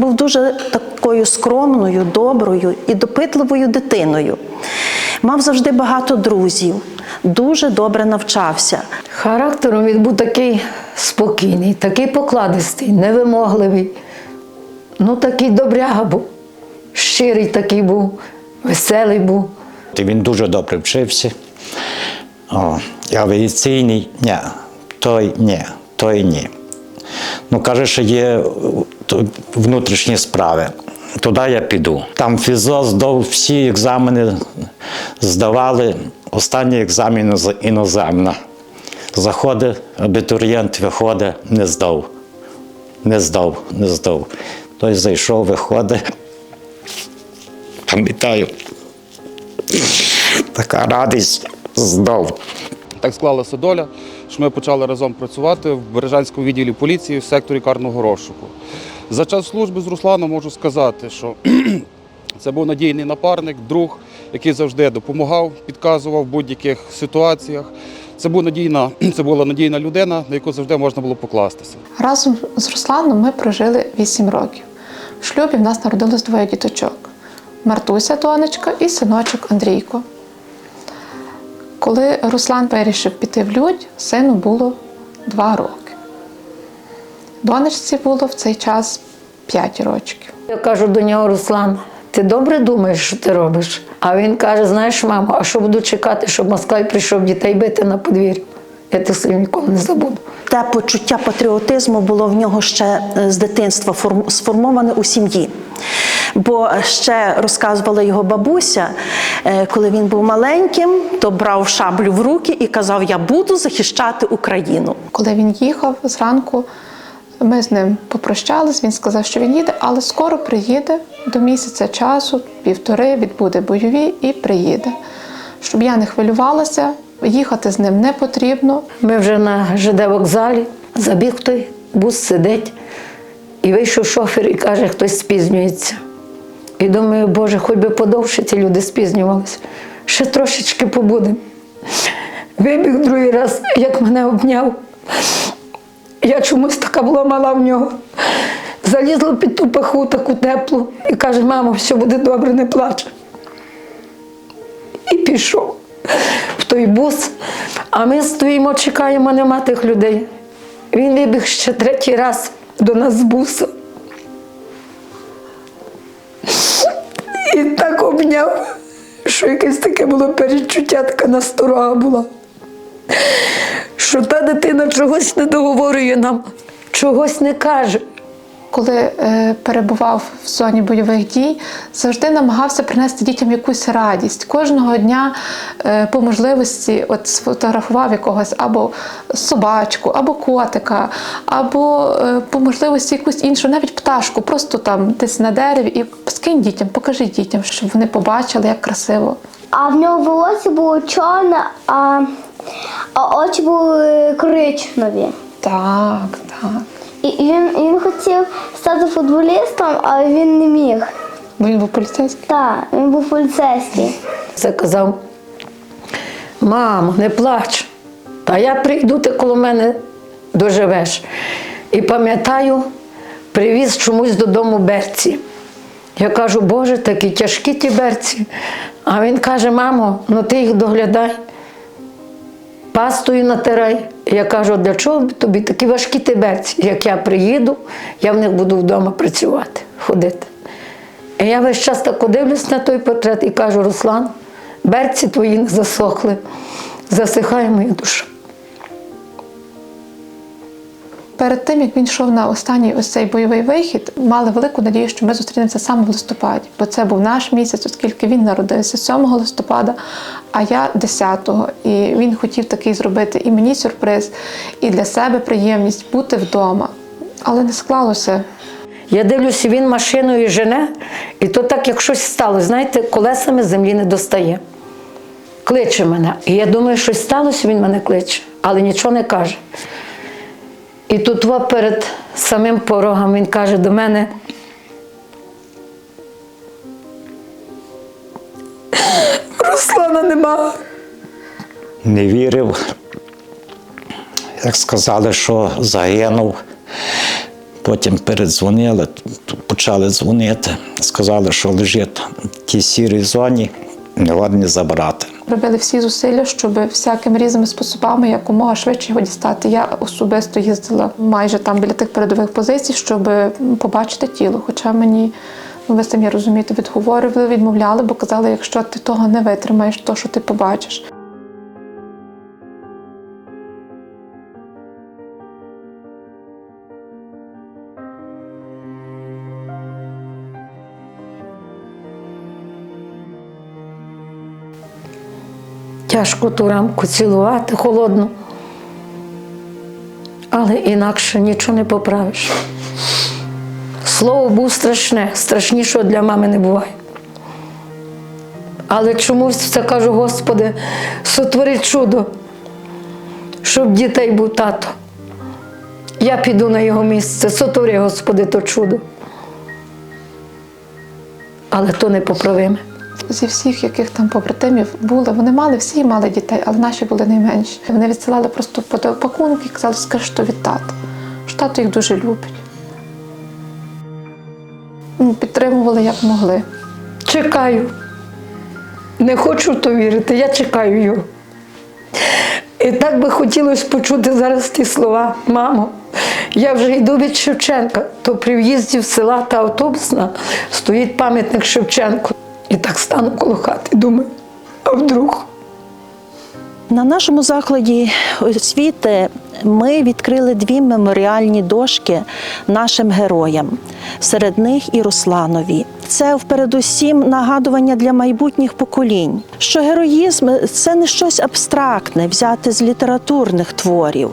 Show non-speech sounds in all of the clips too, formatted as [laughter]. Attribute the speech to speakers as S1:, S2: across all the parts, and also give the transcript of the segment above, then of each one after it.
S1: був дуже такою скромною, доброю і допитливою дитиною. Мав завжди багато друзів, дуже добре навчався.
S2: Характером він був такий спокійний, такий покладистий, невимогливий. Ну, такий добряга був, щирий такий був, веселий був.
S3: І Він дуже добре вчився. О, авіаційний ні, той ні, той ні. Ну, каже, що є внутрішні справи. Туди я піду. Там фізо здав всі екзамени, здавали. Останній екзамен іноземна. Заходить, абітурієнт виходить, не здав. Не здав, не здав. Той зайшов, виходить. Пам'ятаю, така радість здав.
S4: Так склалася доля, що ми почали разом працювати в Бережанському відділі поліції в секторі карного розшуку. За час служби з Русланом можу сказати, що [clears throat] це був надійний напарник, друг, який завжди допомагав, підказував в будь-яких ситуаціях. Це, був надійна, [clears throat] це була надійна людина, на яку завжди можна було покластися.
S5: Разом з Русланом ми прожили 8 років. В шлюбі в нас народилось двоє діточок: Мартуся, донечка і синочок Андрійко. Коли Руслан вирішив піти в людь, сину було 2 роки. Донечці було в цей час 5 років.
S2: Я кажу до нього, Руслан, ти добре думаєш, що ти робиш? А він каже: знаєш, мамо, а що буду чекати, щоб Москва прийшов дітей бити на подвір'я? Я тих слів ніколи не забуду.
S1: Те почуття патріотизму було в нього ще е, з дитинства форм- сформоване у сім'ї. Бо ще розказувала його бабуся, е, коли він був маленьким, то брав шаблю в руки і казав: Я буду захищати Україну.
S5: Коли він їхав зранку, ми з ним попрощались. Він сказав, що він їде, але скоро приїде до місяця часу, півтори, відбуде бойові і приїде. Щоб я не хвилювалася, їхати з ним не потрібно.
S2: Ми вже на ЖД вокзалі, забіг той, бус сидить, і вийшов шофер і каже, хтось спізнюється. І думаю, Боже, хоч би подовше ті люди спізнювалися. Ще трошечки побудемо. Вибіг другий раз, як мене обняв. Я чомусь така була мала в нього. Залізла під ту паху таку теплу і каже, мамо, все буде добре, не плач. І пішов в той бус. А ми стоїмо, чекаємо, нема тих людей. Він вибіг ще третій раз до нас з буса. І так обняв, що якесь таке було перечуття, така насторога була. Що та дитина чогось не договорює нам, чогось не каже.
S5: Коли е, перебував в зоні бойових дій, завжди намагався принести дітям якусь радість. Кожного дня е, по можливості от сфотографував якогось або собачку, або котика, або е, по можливості якусь іншу, навіть пташку, просто там десь на дереві, і скинь дітям, покажи дітям, щоб вони побачили, як красиво.
S6: А в нього волосся було чорне, а, а очі були коричневі.
S5: Так, так.
S6: І він, він хотів стати футболістом, але він не міг.
S5: Бо він був поліцейський.
S6: Так, він був поліцейський.
S2: Сказав, мамо, не плач. Та я прийду, ти коло мене доживеш. І пам'ятаю, привіз чомусь додому берці. Я кажу, Боже, такі тяжкі ті берці. А він каже, мамо, ну ти їх доглядай, пастою натирай. Я кажу, для чого тобі такі важкі тибетці? Як я приїду, я в них буду вдома працювати, ходити. І я весь час так дивлюсь на той портрет і кажу, Руслан, берці твої не засохли, засихає моя душа.
S5: Перед тим як він йшов на останній ось цей бойовий вихід, мали велику надію, що ми зустрінемося саме в листопаді, бо це був наш місяць, оскільки він народився 7 листопада, а я 10-го. І він хотів такий зробити і мені сюрприз, і для себе приємність бути вдома. Але не склалося.
S2: Я дивлюся, він машиною жене, і то так, як щось сталося, знаєте, колесами землі не достає. Кличе мене. І я думаю, щось сталося, він мене кличе, але нічого не каже. І тут перед самим порогом він каже до мене. Руслана нема.
S3: не вірив. Як сказали, що загинув, Потім передзвонили, почали дзвонити, сказали, що лежить в тій сірій зоні, не ладні забрати.
S5: Робили всі зусилля, щоб всякими різними способами якомога швидше його дістати. Я особисто їздила майже там біля тих передових позицій, щоб побачити тіло. Хоча мені, ну ви самі розумієте, відговорювали, відмовляли, бо казали, якщо ти того не витримаєш, то що ти побачиш.
S2: Тяжко ту рамку цілувати, холодно. Але інакше нічого не поправиш. Слово був страшне, страшнішого для мами не буває. Але чомусь все кажу, Господи, сотвори чудо, щоб дітей був тато. Я піду на його місце, сотвори, Господи, то чудо. Але то непоправиме.
S5: Зі всіх, яких там побратимів були, вони мали, всі мали дітей, але наші були найменші. Вони відсилали просто пакунки і казали, скажи, що від тата. Що тато їх дуже любить. Ну, Підтримували як могли.
S2: Чекаю. Не хочу то вірити, я чекаю його. І так би хотілося почути зараз ті слова. Мамо, я вже йду від Шевченка, то при в'їзді в села та автобусна стоїть пам'ятник Шевченку. І так стану коло хати, думаю, а вдруг?
S1: На нашому закладі освіти ми відкрили дві меморіальні дошки нашим героям. Серед них і Русланові. Це передусім нагадування для майбутніх поколінь, що героїзм це не щось абстрактне, взяте з літературних творів,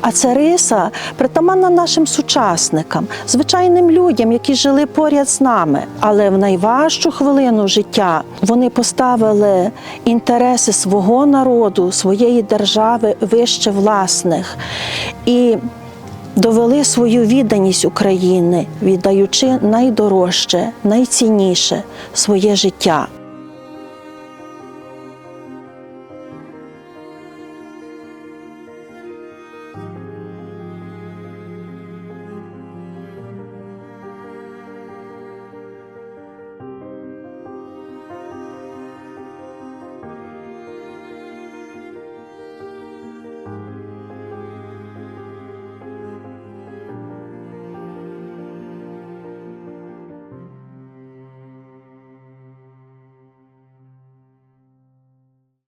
S1: а це риса притаманна нашим сучасникам, звичайним людям, які жили поряд з нами. Але в найважчу хвилину життя вони поставили інтереси свого народу, своєї держави вище власних і довели свою відданість України, віддаючи найдорожче, найцінніше своє життя.